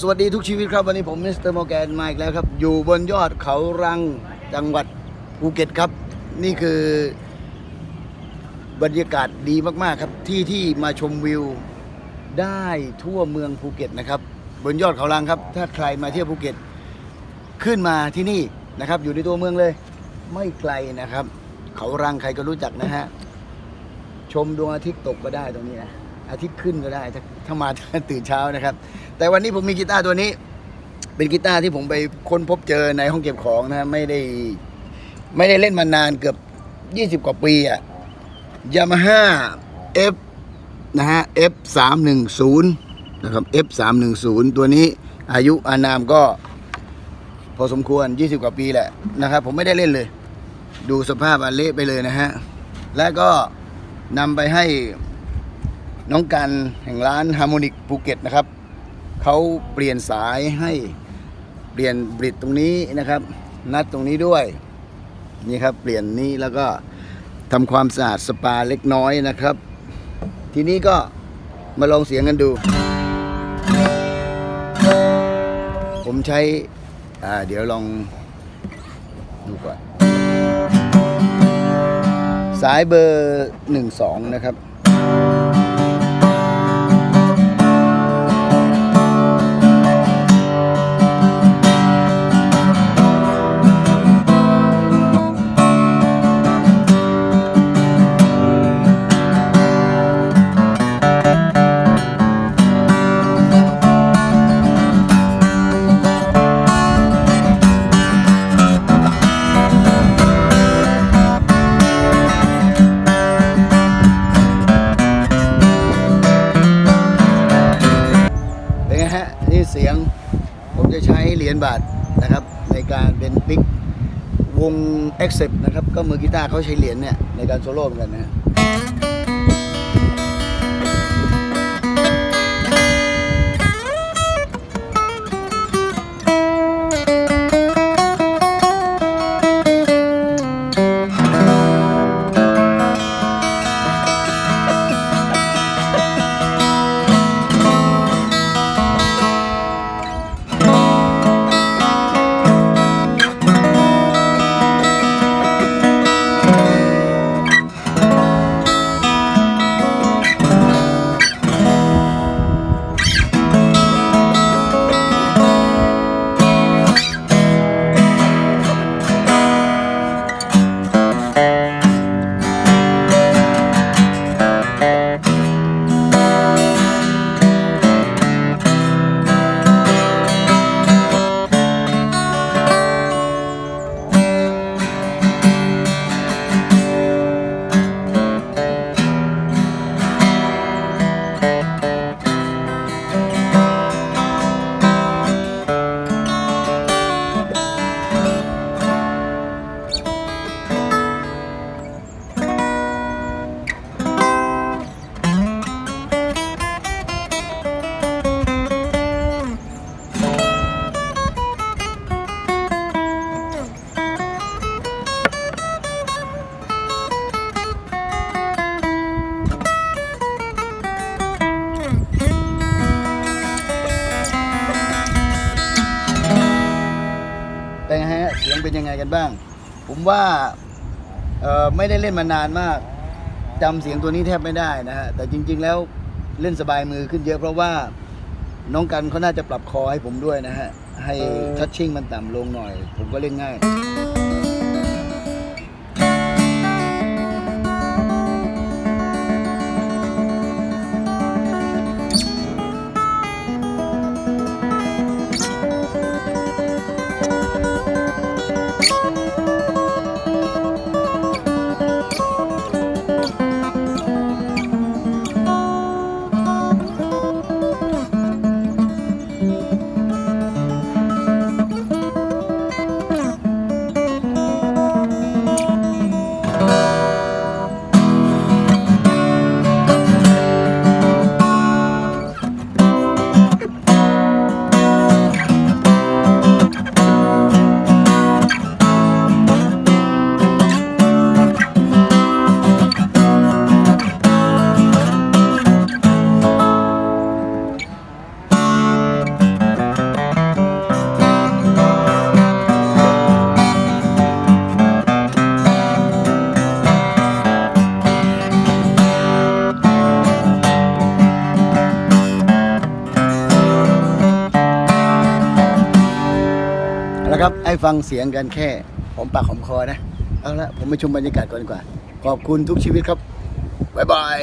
สวัสดีทุกชีวิตครับ วันนี้ผมมิสเตอร์โมแกนมาอีกแล้วครับ อยู่บนยอดเขารังจังหวัดภูเก็ตครับ นี่คือบรรยากาศดีมาก ๆ ครับ ที่ที่มาชมวิวได้ทั่วเมืองภูเก็ตนะครับ บนยอดเขารังครับ ถ้าใครมาเที่ยวภูเก็ต ขึ้นมาที่นี่นะครับ อยู่ในตัวเมืองเลย ไม่ไกลนะครับ เขารังใครก็รู้จักนะฮะชมดวงอาทิตย์ตกก็ได้ตรงนี้นะ อาทิตย์ขึ้นก็ได้ถ้าถ้ามาตื่นเช้านะครับ แต่วันนี้ผมมีกีตาร์ตัวนี้ เป็นกีตาร์ที่ผมไปค้นพบเจอในห้องเก็บของนะไม่ได้ไม่ได้เล่นมานานเกือบ 20 กว่าปีอะยามาฮ่า F นะฮะ F 3 1 0นะครับ F 3 1 0ตัวนี้อายุอานามก็ พอสมควร 20 กว่าปีแหละนะครับ ผมไม่ได้เล่นเลย ดูสภาพอันเละไปเลยนะฮะ และก็นำไปให้ น้องกันแห่งร้านฮาร์โมนิกภูเก็ตนะครับเขาเปลี่ยนสายให้เปลี่ยนบริดตรงนี้นะครับ นัดตรงนี้ด้วยนี่ครับเปลี่ยนนี้แล้วก็ทำความสะอาดสปาเล็กน้อยนะครับ ทีนี้ก็มาลองเสียงกันดู ผมใช้อ่าเดี๋ยวลองดูก่อนสายเบอร์หนึ่งสองนะครับ นะฮะนี่เสียงผมจะใช้เหรียญบาทนะครับ ในการเป็นปิกวง Accept นะครับ ก็มือกีตาร์เขาใช้เหรียญเนี่ย ในการโซโล่เหมือนกันนะ กันบ้าง ผมว่าเอ่อไม่ได้เล่นมานานมากจำเสียงตัวนี้แทบไม่ได้นะฮะแต่จริง ๆ แล้วเล่นสบายมือขึ้นเยอะเพราะว่าน้องกันเขาน่าจะปรับคอให้ผมด้วยนะฮะให้ทัชชิ่งมันต่ำลงหน่อย ผมก็เล่นง่าย ครับให้ฟังเสียงกันแค่หอมปากหอมคอนะ เอาละผมไปชมบรรยากาศก่อนดีกว่า ขอบคุณทุกชีวิตครับ บ๊ายบาย